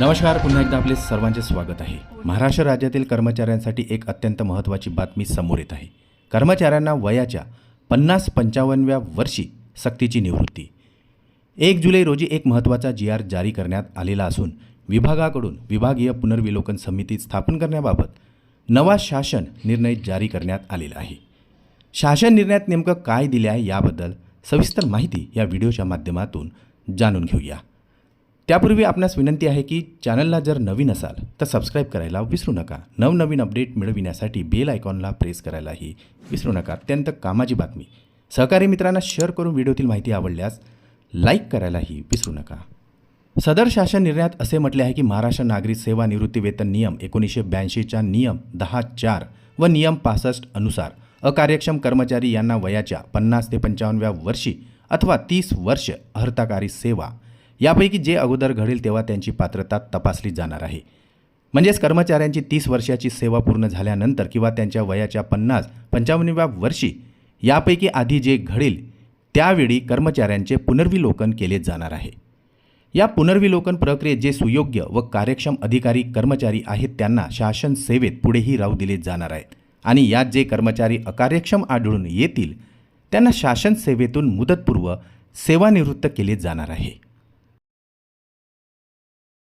नमस्कार पुन्हा एकदा आपले सर्वांचे स्वागत आहे. महाराष्ट्र राज्यातील कर्मचाऱ्यांसाठी एक अत्यंत महत्त्वाची बातमी समोर येत आहे. कर्मचाऱ्यांना वयाच्या पन्नास पंचावन्नव्या वर्षी सक्तीची निवृत्ती. एक जुलै रोजी एक महत्त्वाचा जी आर जारी करण्यात आलेला असून विभागाकडून विभागीय पुनर्विलोकन समिती स्थापन करण्याबाबत नवा शासन निर्णय जारी करण्यात आलेला आहे. शासन निर्णयात नेमकं काय दिले आहे याबद्दल सविस्तर माहिती या व्हिडिओच्या माध्यमातून जाणून घेऊया. त्यापूर्वी आपणास विनंती आहे की चॅनलला जर नवीन असाल तर सबस्क्राईब करायला विसरू नका. नवनवीन अपडेट मिळविण्यासाठी बेल आयकॉनला प्रेस करायलाही विसरू नका. अत्यंत कामाची बातमी. सहकारी मित्रांना शेअर करून व्हिडिओतील माहिती आवडल्यास लाईक करायलाही विसरू नका. सदर शासन निर्णयात असे म्हटले आहे की महाराष्ट्र नागरिक सेवा निवृत्ती वेतन नियम एकोणीसशे ब्याऐंशीच्या नियम दहा चार व नियम पासष्ट अनुसार अकार्यक्षम कर्मचारी यांना वयाच्या पन्नास ते पंचावन्नव्या वर्षी अथवा तीस वर्ष अर्हताकारी सेवा यापैकी जे अगोदर घडेल तेव्हा त्यांची पात्रता तपासली जाणार आहे. म्हणजेच कर्मचाऱ्यांची तीस वर्षाची सेवा पूर्ण झाल्यानंतर किंवा त्यांच्या वयाच्या पन्नास पंचावन्नव्या वर्षी यापैकी आधी जे घडेल त्यावेळी कर्मचाऱ्यांचे पुनर्विलोकन केले जाणार आहे. या पुनर्विलोकन प्रक्रियेत जे सुयोग्य व कार्यक्षम अधिकारी कर्मचारी आहेत त्यांना शासन सेवेत पुढेही राहू दिले जाणार आहेत. आणि यात जे कर्मचारी अकार्यक्षम आढळून येतील त्यांना शासन सेवेतून मुदतपूर्व सेवानिवृत्त केले जाणार आहे.